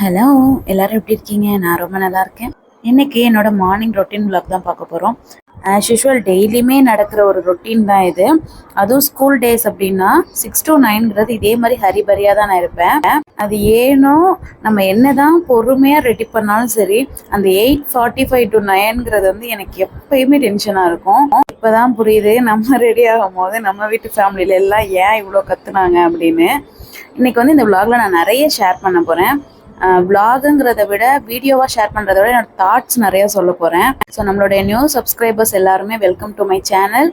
Hello எல்லாரும் எப்படி இருக்கீங்க? நான் ரொம்ப நல்லா இருக்கேன். இன்னைக்கு என்னோட மார்னிங் ரொட்டீன் vlog தான் பார்க்க போகிறோம் ஆஸ் யூஷுவல் டெய்லியுமே நடக்கிற ஒரு ரொட்டீன் தான் இது. அதுவும் ஸ்கூல் டேஸ் அப்படின்னா சிக்ஸ் டு நைன்ங்கிறது இதே மாதிரி ஹரிபரியாக தான் நான் இருப்பேன். அது ஏனோ நம்ம என்னதான் பொறுமையாக ரெடி பண்ணாலும் சரி அந்த எயிட் ஃபார்ட்டி ஃபைவ் டு நைன்ங்கிறது வந்து எனக்கு எப்பயுமே டென்ஷனாக இருக்கும். இப்போ தான் புரியுது நம்ம ரெடி ஆகும் போது நம்ம வீட்டு ஃபேமிலியில எல்லாம் ஏன் இவ்வளோ கத்துனாங்க அப்படின்னு. இன்னைக்கு வந்து இந்த விளாகில் நான் நிறைய ஷேர் பண்ண போகிறேன் விலாகுங்கிறத விட வீடியோவாக ஷேர் பண்ணுறத விட என்னோட தாட்ஸ் நிறைய சொல்ல போகிறேன் ஸோ நம்மளுடைய நியூ சப்ஸ்கிரைபர்ஸ் எல்லாருமே வெல்கம் டு மை சேனல்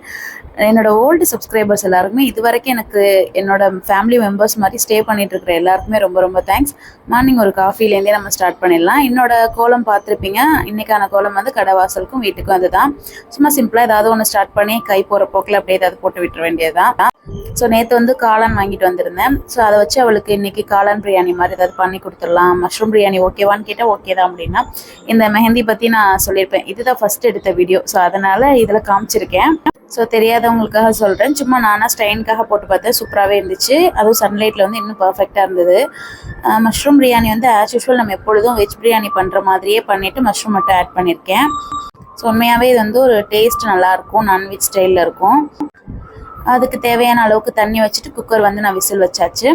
என்னோட ஓல்டு சப்ஸ்கிரைபர்ஸ் எல்லாருக்குமே இது வரைக்கும் எனக்கு என்னோட ஃபேமிலி மெம்பர்ஸ் மாதிரி ஸ்டே பண்ணிட்டு இருக்கிற எல்லாருக்குமே ரொம்ப ரொம்ப தேங்க்ஸ் மார்னிங் ஒரு காஃபிலேருந்தே நம்ம ஸ்டார்ட் பண்ணிடலாம். என்னோட கோலம் பார்த்துருப்பீங்க. இன்னைக்கான கோலம் வந்து கடை வாசலுக்கும் வீட்டுக்கும் அதுதான். சும்மா சிம்பிளாக ஏதாவது ஒன்று ஸ்டார்ட் பண்ணி கை போகிற போக்கில் அப்படியே ஏதாவது போட்டு விட்டுற வேண்டியதுதான். ஸோ நேற்று வந்து காளான் வாங்கிட்டு வந்திருந்தேன். ஸோ அதை வச்சு அவளுக்கு இன்னைக்கு காளான் பிரியாணி மாதிரி ஏதாவது பண்ணி கொடுத்துடலாம். மஷ்ரூம் பிரியாணி ஓகேவான்னு கேட்டால் ஓகே தான் அப்படின்னா இந்த மெஹந்தி பற்றி நான் சொல்லியிருப்பேன். இதுதான் ஃபர்ஸ்ட் எடுத்த வீடியோ ஸோ அதனால் இதில் காமிச்சிருக்கேன். ஸோ தெரியாதவங்களுக்காக சொல்கிறேன் சும்மா நானாக ஸ்டைனுக்காக போட்டு பார்த்தேன். சூப்பராகவே இருந்துச்சு. அதுவும் சன்லைட்டில் வந்து இன்னும் பர்ஃபெக்டாக இருந்தது. மஷ்ரூம் பிரியாணி வந்து ஆஸ் யூஷுவல் நம்ம எப்பொழுதும் வெஜ் பிரியாணி பண்ணுற மாதிரியே பண்ணிவிட்டு மஷ்ரூம் மட்டும் ஆட் பண்ணியிருக்கேன் ஸோ உண்மையாகவே இது வந்து ஒரு டேஸ்ட் நல்லாயிருக்கும் நான்வெஜ் ஸ்டைலில் இருக்கும். அதுக்கு தேவையான அளவுக்கு தண்ணி வச்சுட்டு குக்கர் வந்து நான் விசில் வச்சாச்சு.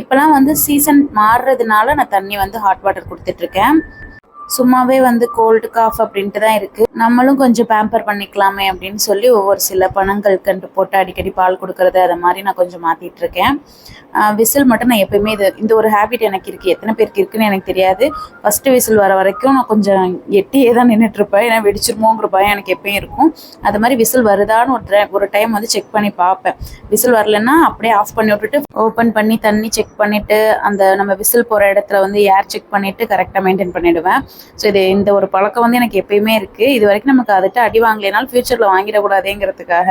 இப்போலாம் வந்து சீசன் மாறுறதுனால நான் தண்ணி வந்து ஹாட் வாட்டர் கொடுத்துட்ருக்கேன் சும்மாவே வந்து கோல்டு காஃப் அப்படின்ட்டு தான் இருக்குது நம்மளும் கொஞ்சம் பேம்பர் பண்ணிக்கலாமே அப்படின்னு சொல்லி ஒவ்வொரு சில பணங்கள் கண்டு போட்டு அடிக்கடி பால் கொடுக்கறது அதை மாதிரி நான் கொஞ்சம் மாற்றிட்டு இருக்கேன். விசில் மட்டும் நான் எப்பயுமே இது இந்த ஒரு ஹேபிட் எனக்கு இருக்குது எத்தனை பேருக்கு இருக்குன்னு எனக்கு தெரியாது. ஃபஸ்ட்டு விசில் வர வரைக்கும் நான் கொஞ்சம் எட்டியே தான் நின்றுட்டுருப்பேன் ஏன்னா வெடிச்சிருமோங்கிற பயம் எனக்கு எப்பயும் இருக்கும். அது மாதிரி விசில் வருதான்னு ஒரு டைம் ஒரு டைம் வந்து செக் பண்ணி பார்ப்பேன். விசில் வரலன்னா அப்படியே ஆஃப் பண்ணி விட்டுட்டு ஓப்பன் பண்ணி தண்ணி செக் பண்ணிவிட்டு அந்த நம்ம விசில் போகிற இடத்துல வந்து ஏர் செக் பண்ணிவிட்டு கரெக்டாக மெயின்டைன் பண்ணிவிடுவேன் ஸோ இது இந்த ஒரு பழக்கம் வந்து எனக்கு எப்பயுமே இருக்குது இது வரைக்கும் நமக்கு அதுட்டு அடி வாங்கலைனாலும் ஃப்யூச்சரில் வாங்கிடக்கூடாதேங்கிறதுக்காக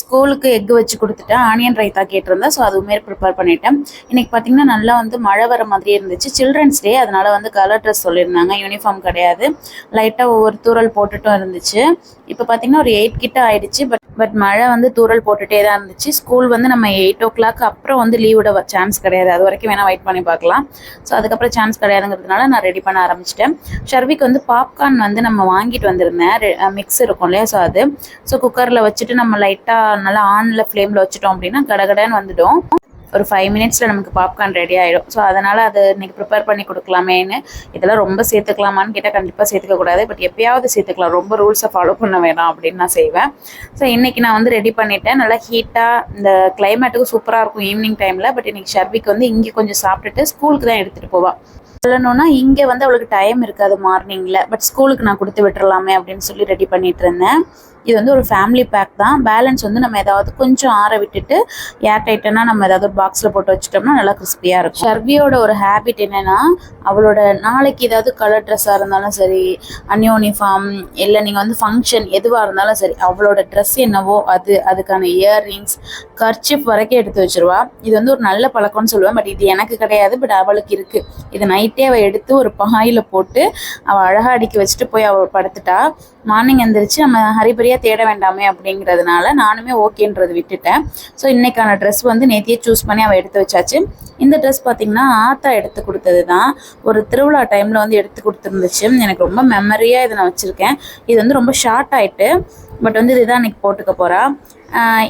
ஸ்கூலுக்கு எக் வச்சு கொடுத்துட்டேன். ஆனியன் ரைத்தா கேட்டிருந்தேன். ஸோ அதுவுமே ப்ரிப்பேர் பண்ணிட்டேன். இன்னைக்கு பார்த்தீங்கன்னா நல்லா வந்து மழை வர மாதிரியே இருந்துச்சு. சில்ட்ரன்ஸ் டே அதனால வந்து கலர் ட்ரெஸ் சொல்லியிருந்தாங்க. யூனிஃபார்ம் கிடையாது. லைட்டாக ஒவ்வொரு தூரல் போட்டுட்டும் இருந்துச்சு. இப்போ பார்த்தீங்கன்னா ஒரு எயிட் கிட்ட ஆயிடுச்சு. பட் பட் மழை வந்து தூரல் போட்டுகிட்டே தான் இருந்துச்சு. ஸ்கூல் வந்து நம்ம எயிட் ஓ கிளாக் அப்புறம் வந்து லீவ் விட சான்ஸ் கிடையாது. அது வரைக்கும் வேணால் வெயிட் பண்ணி பார்க்கலாம். ஸோ அதுக்கப்புறம் சான்ஸ் கிடையாதுங்கிறதுனால நான் ரெடி பண்ண ஆரம்பிச்சிட்டேன். ஷர்விக்கு வந்து பாப்கார்ன் வந்து நம்ம வாங்கிட்டு வந்திருந்தேன். மிக்ஸ் இருக்கும் இல்லையா? ஸோ அது. ஸோ குக்கரில் வச்சுட்டு நம்ம லைட்டாக நல்லா ஆனில் ஃப்ளேமில் வச்சுட்டோம் அப்படின்னா கடகடன்னு வந்துடும். ஒரு ஃபைவ் மினிட்ஸில் நமக்கு பாப்கார்ன் ரெடி ஆகிடும் ஸோ அதனால் அது இன்றைக்கி ப்ரிப்பேர் பண்ணி கொடுக்கலாமேன்னு. இதெல்லாம் ரொம்ப சேர்த்துக்கலாமான்னு கேட்டால் கண்டிப்பாக சேர்த்துக்க கூடாது. பட் எப்பயாவது சேர்த்துக்கலாம். ரொம்ப ரூல்ஸை ஃபாலோ பண்ண வேணாம் அப்படின்னு நான் செய்வேன். ஸோ இன்றைக்கி நான் வந்து ரெடி பண்ணிட்டேன். நல்லா ஹீட்டாக இந்த கிளைமேட்டுக்கு சூப்பராக இருக்கும் ஈவினிங் டைமில் பட் இன்றைக்கி ஷர்விக்கு வந்து இங்கே கொஞ்சம் சாப்பிட்டுட்டு ஸ்கூலுக்கு தான் எடுத்துகிட்டு போவாள் சொல்லணும்னா இங்கே வந்து அவளுக்கு டைம் இருக்காது மார்னிங்கில் பட் ஸ்கூலுக்கு நான் கொடுத்து விட்டுறலாமே அப்படின்னு சொல்லி ரெடி பண்ணிட்டு இருந்தேன். இது வந்து ஒரு ஃபேமிலி பேக் தான். பேலன்ஸ் வந்து நம்ம ஏதாவது கொஞ்சம் ஆற விட்டுட்டு ஏர் டைட்டனா நம்ம ஏதாவது ஒரு பாக்ஸில் போட்டு வச்சுட்டோம்னா நல்லா கிறிஸ்பியாக இருக்கும். ஷர்வியோட ஒரு ஹேபிட் என்னென்னா அவளோட நாளைக்கு ஏதாவது கலர் ட்ரெஸ்ஸாக இருந்தாலும் சரி அன்யூனிஃபார்ம் இல்லை நீங்கள் வந்து ஃபங்க்ஷன் எதுவாக இருந்தாலும் சரி அவளோட ட்ரெஸ் என்னவோ அது அதுக்கான இயர்ரிங்ஸ் கர்ச்சிப் வரைக்கும் எடுத்து வச்சிருவா. இது வந்து ஒரு நல்ல பழக்கம்னு சொல்லுவேன். பட் இது எனக்கு கிடையாது. பட் அவளுக்கு இருக்குது இது நைட்டே அவள் எடுத்து ஒரு பாயில் போட்டு அவள் அழகாக அடிக்க வச்சுட்டு போய் அவள் படுத்துட்டா. மார்னிங் எந்திரிச்சு நம்ம ஹரிபரி ஹரிபரியாக தேட வேண்டாமே அப்படிங்கிறதுனால நானுமே ஓகேன்றது விட்டுட்டேன். ஸோ இன்றைக்கான ட்ரெஸ் வந்து நேத்தியே சூஸ் பண்ணி அவள் எடுத்து வச்சாச்சு. இந்த ட்ரெஸ் பார்த்தீங்கன்னா ஆத்தா எடுத்து கொடுத்தது தான் ஒரு திருவிழா டைமில் வந்து எடுத்து கொடுத்துருந்துச்சு. எனக்கு ரொம்ப மெமரியாக இதை நான் வச்சுருக்கேன். இது வந்து ரொம்ப ஷார்ட் ஆயிட்டு பட் வந்து இதுதான் இன்னைக்கு போட்டுக்க போகிறா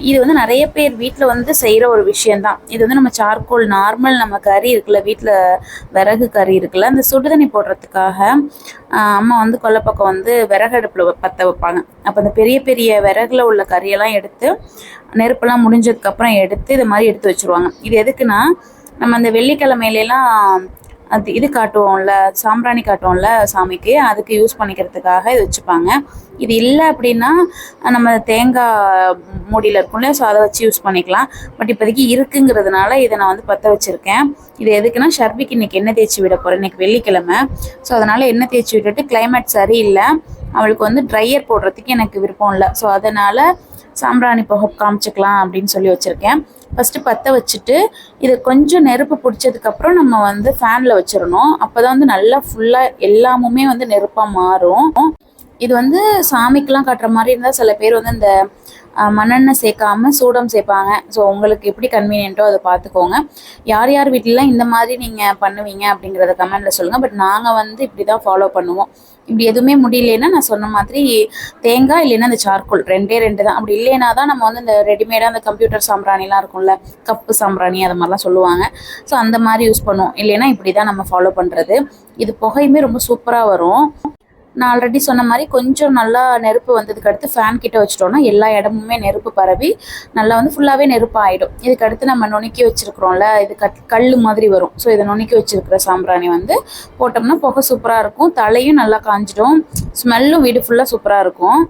இது வந்து நிறைய பேர் வீட்டில் வந்து செய்கிற ஒரு விஷயந்தான் இது வந்து நம்ம சார்கோல் நார்மல் நம்ம கறி இருக்குல்ல வீட்டில் விறகு கறி இருக்குல்ல அந்த சுடுதண்ணி போடுறதுக்காக அம்மா வந்து கொல்லப்பக்கம் வந்து விறகு அடுப்பில் பற்ற வைப்பாங்க. அப்போ அந்த பெரிய பெரிய விறகுல உள்ள கறியெல்லாம் எடுத்து நெருப்பெல்லாம் முடிஞ்சதுக்கப்புறம் எடுத்து இது மாதிரி எடுத்து வச்சுருவாங்க. இது எதுக்குன்னா நம்ம அந்த வெள்ளிக்கிழமையிலலாம் அது இது காட்டுவோம்ல சாம்பிராணி காட்டுவோம்ல சாமிக்கு அதுக்கு யூஸ் பண்ணிக்கிறதுக்காக இது வச்சுப்பாங்க. இது இல்லை அப்படின்னா நம்ம தேங்காய் மூடியில் இருக்கும்ல ஸோ அதை வச்சு யூஸ் பண்ணிக்கலாம். பட் இப்போதைக்கு இருக்குங்கிறதுனால இதை நான் வந்து பற்ற வச்சுருக்கேன். இது எதுக்குன்னா ஷர்பிக்கு இன்றைக்கி எண்ணெய் தேய்ச்சி விட போகிறேன் இன்னைக்கு வெள்ளிக்கிழமை. ஸோ அதனால் எண்ணெய் தேய்ச்சி விட்டுட்டு கிளைமேட் சரியில்லை. அவளுக்கு வந்து ட்ரையர் போடுறதுக்கு எனக்கு விருப்பம் இல்லை. ஸோ அதனால் சாம்பிராணி புகை காமிச்சிக்கலாம் அப்படின்னு சொல்லி வச்சுருக்கேன். ஃபஸ்ட்டு பற்ற வச்சுட்டு இது கொஞ்சம் நெருப்பு பிடிச்சதுக்கப்புறம் நம்ம வந்து ஃபேனில் வச்சிடணும். அப்போ தான் வந்து நல்லா ஃபுல்லாக எல்லாமுமே வந்து நெருப்பாக மாறும். இது வந்து சாமிக்கெலாம் காட்டுற மாதிரி இருந்தால் சில பேர் வந்து இந்த மண்ணெண்ணெய் சேர்க்காம சூடம் சேர்ப்பாங்க. ஸோ உங்களுக்கு எப்படி கன்வீனியன்ட்டோ அதை பார்த்துக்கோங்க. யார் யார் வீட்டிலலாம் இந்த மாதிரி நீங்கள் பண்ணுவீங்க அப்படிங்கிறத கமெண்ட்டில் சொல்லுங்கள் பட் நாங்கள் வந்து இப்படி தான் ஃபாலோ பண்ணுவோம். இப்படி எதுவுமே முடியலன்னா நான் சொன்ன மாதிரி தேங்காய் இல்லைன்னா இந்த சார்கோல் ரெண்டே ரெண்டு தான். அப்படி இல்லைனா தான் நம்ம வந்து இந்த ரெடிமேடாக அந்த கம்ப்யூட்டர் சாம்பிராணிலாம் இருக்கும்ல கப்பு சாம்பிராணி அது மாதிரிலாம் சொல்லுவாங்க. ஸோ அந்த மாதிரி யூஸ் பண்ணுவோம். இல்லைன்னா இப்படி தான் நம்ம ஃபாலோ பண்ணுறது இது புகையுமே ரொம்ப சூப்பராக வரும். நான் ஆல்ரெடி சொன்ன மாதிரி கொஞ்சம் நல்லா நெருப்பு வந்ததுக்கு அடுத்து ஃபேன் கிட்ட வச்சிட்டோம்னா எல்லா இடமுமே நெருப்பு பரவி நல்லா வந்து ஃபுல்லாகவே நெருப்பு ஆகிடும் இதுக்கு அடுத்து நம்ம நுணுக்கி வச்சிருக்கிறோம்ல இது கட் கல் மாதிரி வரும். ஸோ இதை நுணுக்கி வச்சிருக்கிற சாம்பிராணி வந்து போட்டோம்னா புகை சூப்பராக இருக்கும். தலையும் நல்லா காஞ்சிடும். ஸ்மெல்லும் வீடு ஃபுல்லாக சூப்பராக இருக்கும்.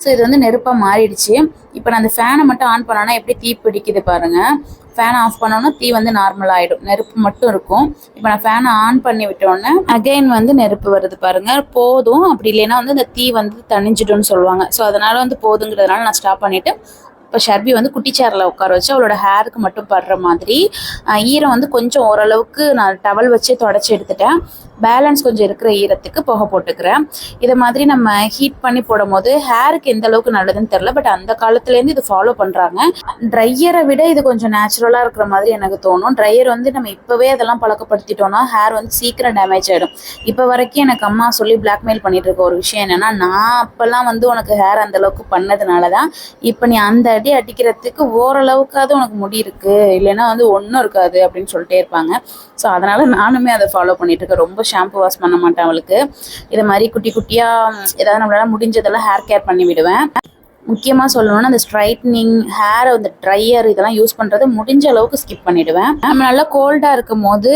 ஸோ இது வந்து நெருப்பாக மாறிடுச்சு. இப்போ நான் அந்த ஃபேனை மட்டும் ஆன் பண்ணோன்னா எப்படி தீ பிடிக்குது பாருங்கள் ஃபேனை ஆஃப் பண்ணோன்னா தீ வந்து நார்மல் ஆகிடும் நெருப்பு மட்டும் இருக்கும். இப்போ நான் ஃபேனை ஆன் பண்ணி விட்டோன்னே அகைன் வந்து நெருப்பு வருது பாருங்கள் போதும். அப்படி இல்லைன்னா வந்து இந்த தீ வந்து தணிஞ்சிடும்னு சொல்லுவாங்க. ஸோ அதனால் வந்து போதுங்கிறதுனால நான் ஸ்டாப் பண்ணிவிட்டு இப்போ ஷர்பி வந்து குட்டி சேரில் உட்கார வச்சு அவளோட ஹேருக்கு மட்டும் படுற மாதிரி. ஈரம் வந்து கொஞ்சம் ஓரளவுக்கு நான் டவல் வச்சு தொடச்சி எடுத்துட்டேன். பேலன்ஸ் கொஞ்சம் இருக்கிற ஈரத்துக்கு புகை போட்டுக்கிறேன். இதை மாதிரி நம்ம ஹீட் பண்ணி போடும் போது ஹேருக்கு எந்த அளவுக்கு நல்லதுன்னு தெரில பட் அந்த காலத்துலேருந்து இது ஃபாலோ பண்ணுறாங்க ட்ரையரை விட இது கொஞ்சம் நேச்சுரலாக இருக்கிற மாதிரி எனக்கு தோணும். ட்ரையர் வந்து நம்ம இப்போவே அதெல்லாம் பழக்கப்படுத்திட்டோம்னா ஹேர் வந்து சீக்கிரம் டேமேஜ் ஆகிடும் இப்போ வரைக்கும் எனக்கு அம்மா சொல்லி பிளாக்மெயில் பண்ணிட்டு இருக்க ஒரு விஷயம் என்னன்னா நான் அப்போல்லாம் வந்து உனக்கு ஹேர் அந்த அளவுக்கு பண்ணதுனால தான் இப்போ நீ அந்த அடி அடிக்கிறதுக்கு ஓரளவுக்காவது உனக்கு முடி இருக்கு. இல்லைன்னா வந்து ஒன்றும் இருக்காது அப்படின்னு சொல்லிட்டே இருப்பாங்க. ஸோ அதனால நானுமே அதை ஃபாலோ பண்ணிட்டு இருக்கேன். ரொம்ப ஷாம்பு வாஷ் பண்ண மாட்டேன் அவளுக்கு. இதை மாதிரி குட்டி குட்டியாக ஏதாவது நம்மளால முடிஞ்சதெல்லாம் ஹேர் கேர் பண்ணி விடுவேன். முக்கியமாக சொல்லணும்னா அந்த ஸ்ட்ரைட்னிங் ஹேர் அந்த ட்ரையர் இதெல்லாம் யூஸ் பண்ணுறது முடிஞ்ச அளவுக்கு ஸ்கிப் பண்ணிடுவேன். நம்ம நல்லா கோல்டாக இருக்கும் போது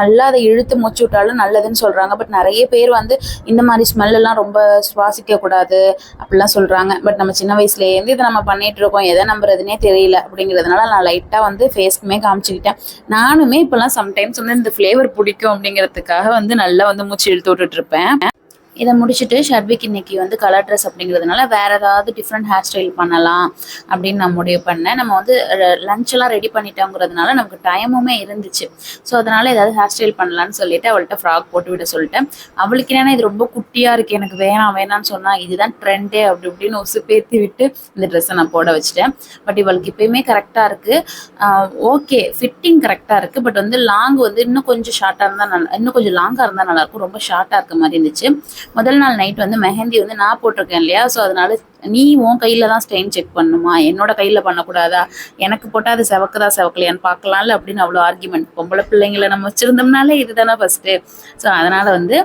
நல்லா அதை இழுத்து மூச்சு விட்டாலும் நல்லதுன்னு சொல்கிறாங்க பட் நிறைய பேர் வந்து இந்த மாதிரி ஸ்மெல்லாம் ரொம்ப சுவாசிக்கக்கூடாது அப்படிலாம் சொல்கிறாங்க பட் நம்ம சின்ன வயசுலேருந்து இதை நம்ம பண்ணிட்டு இருக்கோம். எதை நம்புறதுனே தெரியல அப்படிங்கிறதுனால நான் லைட்டாக வந்து ஃபேஸ்க்குமே காமிச்சுக்கிட்டேன். நானுமே இப்போல்லாம் சம்டைம்ஸ் வந்து இந்த ஃப்ளேவர் பிடிக்கும் அப்படிங்கிறதுக்காக வந்து நல்லா வந்து மூச்சு இழுத்து விட்டுட்டு இருப்பேன். இதை முடிச்சுட்டு ஷர்விக் இன்னைக்கு வந்து கலர் ட்ரெஸ் அப்படிங்கிறதுனால வேற ஏதாவது டிஃப்ரெண்ட் ஹேர் ஸ்டைல் பண்ணலாம் அப்படின்னு நான் முடிவு பண்ணேன். நம்ம வந்து லஞ்ச் எல்லாம் ரெடி பண்ணிட்டோங்கிறதுனால நமக்கு டைமுமே இருந்துச்சு. ஸோ அதனால ஏதாவது ஹேர் ஸ்டைல் பண்ணலாம்னு சொல்லிட்டு அவள்கிட்ட ஃப்ராக் போட்டு விட சொல்லிட்டேன். அவளுக்கு என்னன்னா இது ரொம்ப குட்டியா இருக்கு எனக்கு வேணாம் வேணாம்னு சொன்னா இதுதான் ட்ரெண்டே அப்படி இப்படின்னு ஒசு பேத்தி விட்டு இந்த ட்ரெஸ்ஸை நான் போட வச்சுட்டேன். பட் இவளுக்கு இப்பயுமே கரெக்டாக இருக்கு. ஓகே ஃபிட்டிங் கரெக்டாக இருக்கு. பட் வந்து லாங் வந்து இன்னும் கொஞ்சம் ஷார்ட்டாக இருந்தால் நல்லா இன்னும் கொஞ்சம் லாங்காக இருந்தால் நல்லா இருக்கும் ரொம்ப ஷார்ட்டாக இருக்க மாதிரி இருந்துச்சு. முதல் நாள் நைட் வந்து மெஹந்தி வந்து நான் போட்டிருக்கேன் இல்லையா? ஸோ அதனால நீ உன் கையில தான் ஸ்டெயின் செக் பண்ணுமா? என்னோட கையில பண்ணக்கூடாதா? எனக்கு போட்டால் அது செவக்குதா செவக்கலையான்னு பார்க்கலாம்ல அப்படின்னு அவ்வளோ ஆர்குமெண்ட் பொம்பளை பிள்ளைங்களை நம்ம வச்சிருந்தோம்னாலே இதுதானே ஃபர்ஸ்ட் ஸோ அதனால வந்து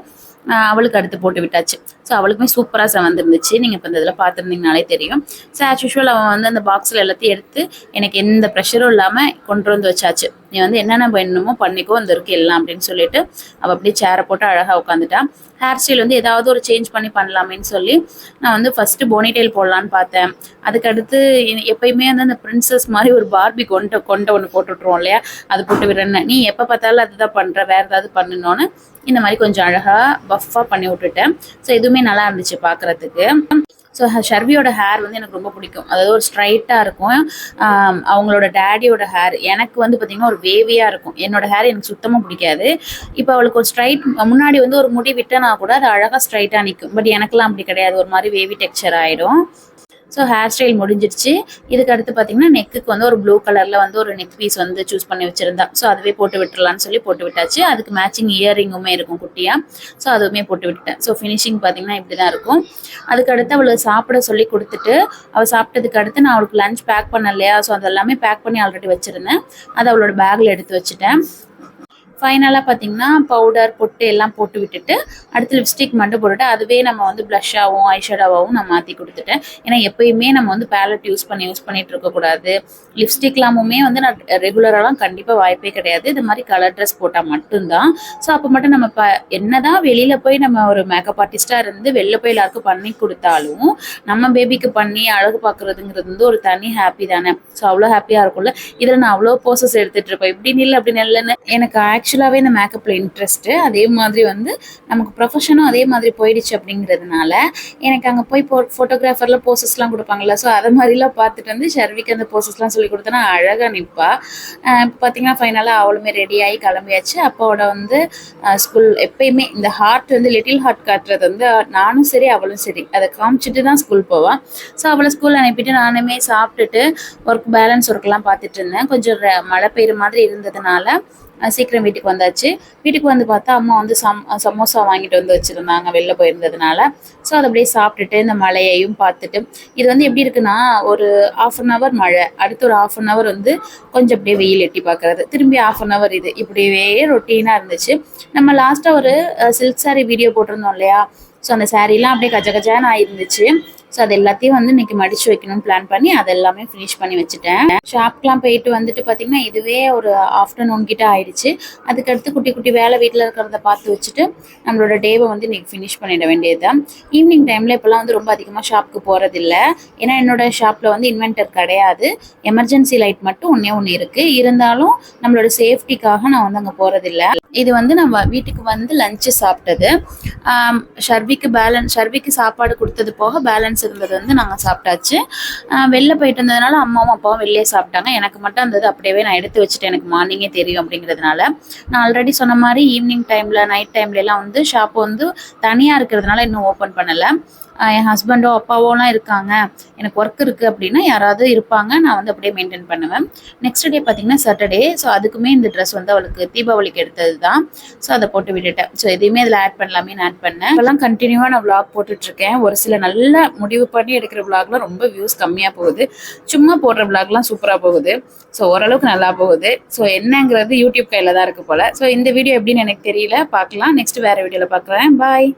அவளுக்கு அடுத்து போட்டு விட்டாச்சு. ஸோ அவளுக்குமே சூப்பராக செவந்திருந்துச்சு நீங்கள் இப்போ இந்த இதில் பார்த்துருந்தீங்கனாலே தெரியும். ஸோ ஆஸ் யூஷுவல் அவன் வந்து அந்த பாக்ஸில் எல்லாத்தையும் எடுத்து எனக்கு எந்த ப்ரெஷரும் இல்லாமல் கொண்டு வந்து வச்சாச்சு. நீ வந்து என்னென்ன பண்ணணுமோ பண்ணிக்கோ இந்த இருக்கு எல்லாம் அப்படின்னு சொல்லிட்டு அவள் அப்படியே சேரை போட்டு அழகாக உட்காந்துட்டான் ஹேர் ஸ்டைல் வந்து ஏதாவது ஒரு சேஞ்ச் பண்ணி பண்ணலாமேன்னு சொல்லி நான் வந்து ஃபஸ்ட்டு போனிடெயில் போடலான்னு பார்த்தேன். அதுக்கடுத்து எப்பயுமே வந்து அந்த பிரின்சஸ் மாதிரி ஒரு பார்பி கொண்ட கொண்ட ஒன்று போட்டு விட்ருவோம் இல்லையா? அது போட்டு விடுறேன்னு நீ எப்போ பார்த்தாலும் அதுதான் பண்ணுற வேறு ஏதாவது பண்ணணும்னு இந்த மாதிரி கொஞ்சம் அழகாக பஃப்பாக பண்ணி விட்டுட்டேன். ஸோ எதுவுமே நல்லா இருந்துச்சு பார்க்குறதுக்கு. ஸோ ஷர்வியோட ஹேர் வந்து எனக்கு ரொம்ப பிடிக்கும். அதாவது ஒரு ஸ்ட்ரைட்டாக இருக்கும். அவங்களோட டேடியோட ஹேர் எனக்கு வந்து பார்த்திங்கன்னா ஒரு வேவியாக இருக்கும். என்னோட ஹேர் எனக்கு சுத்தமாக பிடிக்காது. இப்போ அவளுக்கு ஒரு ஸ்ட்ரைட் முன்னாடி வந்து ஒரு முடி விட்டனா கூட அது அழகாக ஸ்ட்ரைட்டாக நிற்கும் பட் எனக்கெல்லாம் அப்படி கிடையாது. ஒரு மாதிரி வேவி டெக்ஸ்சர் ஆகிடும் ஸோ ஹேர் ஸ்டைல் முடிஞ்சிருச்சு இதுக்கு அடுத்து பார்த்தீங்கன்னா நெக்குக்கு வந்து ஒரு ப்ளூ கலரில் வந்து ஒரு நெக் பீஸ் வந்து சூஸ் பண்ணி வச்சுருந்தா. ஸோ அதுவே போட்டு விட்டுறலான்னு சொல்லி போட்டு விட்டாச்சு. அதுக்கு மேட்சிங் இயரிங்குமே இருக்கும் குட்டியாக ஸோ அதுவுமே போட்டு விட்டுட்டேன். ஸோ ஃபினிஷிங் பார்த்தீங்கன்னா இப்படி தான் இருக்கும். அதுக்கு அடுத்து அவளுக்கு சாப்பிட சொல்லி கொடுத்துட்டு அவள் சாப்பிட்டதுக்கு அடுத்து நான் அவளுக்கு லஞ்ச் பேக் பண்ண இல்லையா ஸோ அதெல்லாமே பேக் பண்ணி ஆல்ரெடி வச்சுருந்தேன். அதை அவளோட பேக்கில் எடுத்து வச்சுட்டேன். ஃபைனலாக பார்த்தீங்கன்னா பவுடர் பொட்டு எல்லாம் போட்டு விட்டுட்டு அடுத்து லிப்ஸ்டிக் மட்டும் போட்டுட்டு அதுவே நம்ம வந்து ப்ளஷ்ஷாகவும் ஐஷேடாவாகவும் நான் மாற்றி கொடுத்துட்டேன். ஏன்னா எப்பயுமே நம்ம வந்து பேலட் யூஸ் பண்ணி யூஸ் பண்ணிட்டு இருக்கக்கூடாது லிப்ஸ்டிக்லாமுமே வந்து நான் ரெகுலராலாம் கண்டிப்பாக வாய்ப்பே கிடையாது. இது மாதிரி கலர் ட்ரெஸ் போட்டால் மட்டும்தான். ஸோ அப்போ மட்டும் நம்ம ப என்னதான் வெளியில் போய் நம்ம ஒரு மேக்கப் ஆர்டிஸ்டாக இருந்து வெளில போய் எல்லாருக்கும் பண்ணி கொடுத்தாலும் நம்ம பேபிக்கு பண்ணி அழகு பார்க்குறதுங்கிறது வந்து ஒரு தனி ஹாப்பி தானே. ஸோ அவ்வளோ ஹாப்பியாக இருக்கும்ல. இதில் நான் அவ்வளோ போசஸ் எடுத்துகிட்டு இருப்பேன். இப்படி நில்ல அப்படி நில்லுன்னு எனக்கு ஆக்சுவலி நேச்சுரலாகவே இந்த மேக்கப்பில் இன்ட்ரெஸ்ட்டு அதே மாதிரி வந்து நமக்கு ப்ரொஃபஷனும் அதே மாதிரி போயிடுச்சு அப்படிங்கிறதுனால எனக்கு அங்கே போய் போ ஃபோட்டோகிராஃபரில் போசஸ்லாம் கொடுப்பாங்களா ஸோ அதை மாதிரிலாம் பார்த்துட்டு வந்து ஷர்விக்கு அந்த போசஸ்லாம் சொல்லி கொடுத்தனா அழகாக நிற்பா இப்போ பார்த்தீங்கன்னா ஃபைனலாக அவளுமே ரெடியாகி கிளம்பியாச்சு. அப்போவோட வந்து ஸ்கூல் எப்பயுமே இந்த ஹார்ட் வந்து லிட்டில் ஹார்ட் காட்டுறது வந்து நானும் சரி அவளும் சரி. அதை காமிச்சிட்டு தான் ஸ்கூல் போவான் ஸோ அவளை ஸ்கூல் அனுப்பிட்டு நானுமே சாப்பிட்டுட்டு ஒர்க் பேலன்ஸ் ஒர்க்லாம் பார்த்துட்டு இருந்தேன். கொஞ்சம் மழை பெய்யுற மாதிரி இருந்ததுனால சீக்கிரம் வீட்டுக்கு வந்தாச்சு. வீட்டுக்கு வந்து பார்த்தா அம்மா வந்து சம் சமோசா வாங்கிட்டு வந்து வச்சுருந்தாங்க வெளில போயிருந்ததுனால. ஸோ அதை அப்படியே சாப்பிட்டுட்டு இந்த மழையையும் பார்த்துட்டு இது வந்து எப்படி இருக்குன்னா ஒரு ஆஃப் அன் ஹவர் மழை அடுத்து ஒரு ஆஃப் அன் ஹவர் வந்து கொஞ்சம் அப்படியே வெயில் எட்டி பார்க்கறது. திரும்பி ஆஃப் அன் ஹவர் இது இப்படியே ரொட்டீனாக இருந்துச்சு. நம்ம லாஸ்ட்டாக ஒரு சில்க் saree வீடியோ போட்டிருந்தோம் இல்லையா? ஸோ அந்த சாரீலாம் அப்படியே கஜ கஜான்னு ஆயிருந்துச்சு. ஸோ அது எல்லாத்தையும் வந்து இன்னைக்கு மடிச்சு வைக்கணும்னு பிளான் பண்ணி அது எல்லாமே ஃபினிஷ் பண்ணி வச்சுட்டேன். ஷாப்க்கெலாம் போயிட்டு வந்துட்டு பார்த்தீங்கன்னா இதுவே ஒரு ஆஃப்டர்நூன் கிட்ட ஆயிடுச்சு. அதுக்கடுத்து குட்டி குட்டி வேலை வீட்டில் இருக்கிறத பார்த்து வச்சுட்டு நம்மளோட டேவை வந்து இன்னைக்கு ஃபினிஷ் பண்ணிட வேண்டியது. ஈவினிங் டைமில் இப்போலாம் வந்து ரொம்ப அதிகமாக ஷாப்புக்கு போகிறதில்ல ஏன்னா என்னோட ஷாப்பில் வந்து இன்வென்டர் கிடையாது. எமர்ஜென்சி லைட் மட்டும் ஒன்றே ஒன்று இருக்குது இருந்தாலும் நம்மளோட சேஃப்டிக்காக நான் வந்து அங்கே போகிறதில்ல இது வந்து நம்ம வீட்டுக்கு வந்து லஞ்சு சாப்பிட்டது. ஷர்விக்கு பேலன்ஸ் ஷர்விக்கு சாப்பாடு கொடுத்தது போக பேலன்ஸ் இருந்தது வந்து நாங்கள் சாப்பிட்டாச்சு. வெளில போயிட்டு இருந்ததுனால அம்மாவும் அப்பாவும் வெளியே சாப்பிட்டாங்க. எனக்கு மட்டும் அந்த இது அப்படியே நான் எடுத்து வச்சுட்டேன். எனக்கு மார்னிங்கே தெரியும் அப்படிங்கிறதுனால. நான் ஆல்ரெடி சொன்ன மாதிரி ஈவினிங் டைமில் நைட் டைம்ல எல்லாம் வந்து ஷாப் வந்து தனியாக இருக்கிறதுனால இன்னும் ஓப்பன் பண்ணலை. என் ஹஸ்பண்டோ அப்பாவோலாம் இருக்காங்க. எனக்கு ஒர்க் இருக்குது அப்படின்னா யாராவது இருப்பாங்க. நான் வந்து அப்படியே மெயின்டைன் பண்ணுவேன். நெக்ஸ்ட் டே பார்த்தீங்கன்னா சாட்டர்டே ஸோ அதுக்குமே இந்த ட்ரெஸ் வந்து அவளுக்கு தீபாவளிக்கு எடுத்தது தான் ஸோ அதை போட்டு விட்டுட்டேன். ஸோ எதையுமே இதில் ஆட் பண்ணலாமே ஆட் பண்ணேன். இப்போல்லாம் கண்டினியூவாக நான் விளாக் போட்டுட்ருக்கேன். ஒரு சில நல்ல முடிவு பண்ணி எடுக்கிற விளாக்லாம் ரொம்ப வியூஸ் கம்மியாக போகுது. சும்மா போடுற விளாக்லாம் சூப்பராக போகுது. ஸோ ஓரளவுக்கு நல்லா போகுது. ஸோ என்னங்கிறது யூடியூப் கையில் தான் இருக்குது போல். ஸோ இந்த வீடியோ எப்படின்னு எனக்கு தெரியல. பார்க்கலாம். நெக்ஸ்ட் வேறு வீடியோவில் பார்க்குறேன் பாய்